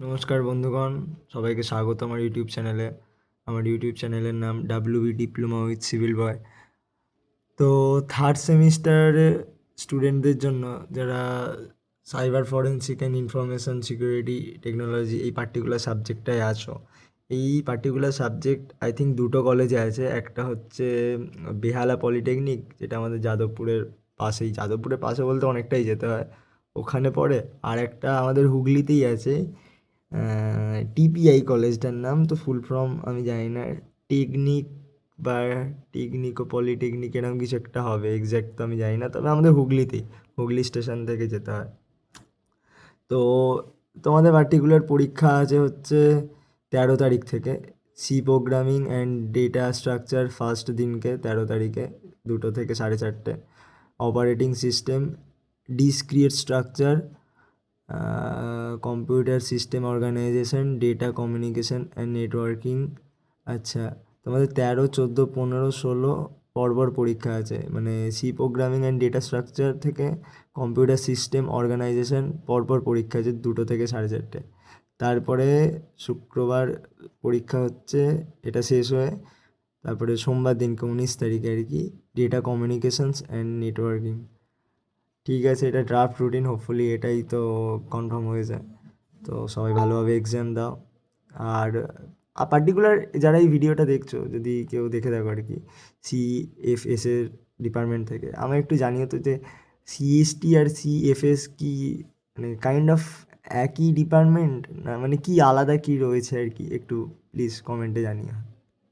নমস্কার বন্ধুগণ, সবাইকে স্বাগত আমার ইউটিউব চ্যানেলে। আমার ইউটিউব চ্যানেলের নাম WB diploma with civil boy তো থার্ড সেমিস্টারের স্টুডেন্টদের জন্য যারা cyber forensic and information security technology এই পার্টিকুলার সাবজেক্টটায় আছো, এই পার্টিকুলার সাবজেক্ট আই থিঙ্ক দুটো কলেজে আছে। একটা হচ্ছে বেহালা পলিটেকনিক যেটা আমাদের যাদবপুরের পাশেই। যাদবপুরের পাশে বলতে অনেকটাই যেতে হয়, ওখানে পড়ে। আর একটা আমাদের হুগলিতেই আছে টিপিআই কলেজটার নাম, তো ফুল ফর্ম আমি জানি না টেকনিক বা টেকনিক ও পলিটেকনিক এরকম কিছু একটা হবে এক্স্যাক্ট তো আমি জানি না, তবে আমাদের হুগলিতেই, হুগলি স্টেশন থেকে যেতে হয়। তো তোমাদের পার্টিকুলার পরীক্ষা আছে হচ্ছে তেরো তারিখ থেকে C programming and data structure first দিনকে তেরো তারিখে, দুটো থেকে সাড়ে চারটে। Operating system discrete structure computer system organisation, data communication and networking. আচ্ছা তোমাদের তেরো, চোদ্দ, পনেরো, ষোলো পরপর পরীক্ষা আছে। মানে C programming and data structure থেকে কম্পিউটার সিস্টেম অর্গানাইজেশন পরপর পরীক্ষা আছে দুটো থেকে সাড়ে চারটে। তারপরে শুক্রবার পরীক্ষা হচ্ছে, এটা শেষ হয়ে তারপরে সোমবার দিনকে উনিশ তারিখে আর কি ডেটা কমিউনিকেশনস অ্যান্ড নেটওয়ার্কিং ঠিক আছে, এটা ড্রাফট রুটিন হোপফুলি এটাই তো কনফার্ম হয়ে যায়। তো সবাই ভালোভাবে এক্সাম দাও। আর পার্টিকুলার যারা এই ভিডিওটা দেখছ, যদি কেউ দেখে থাকো আর কি সি এফ এস এর ডিপার্টমেন্ট থেকে আমার একটু জানিও তো যে সিএসটি আর সি এফ এস কি মানে কাইন্ড অফ একই ডিপার্টমেন্ট না মানে কি আলাদা কি রয়েছে আর কি? একটু প্লিজ কমেন্টে জানিও।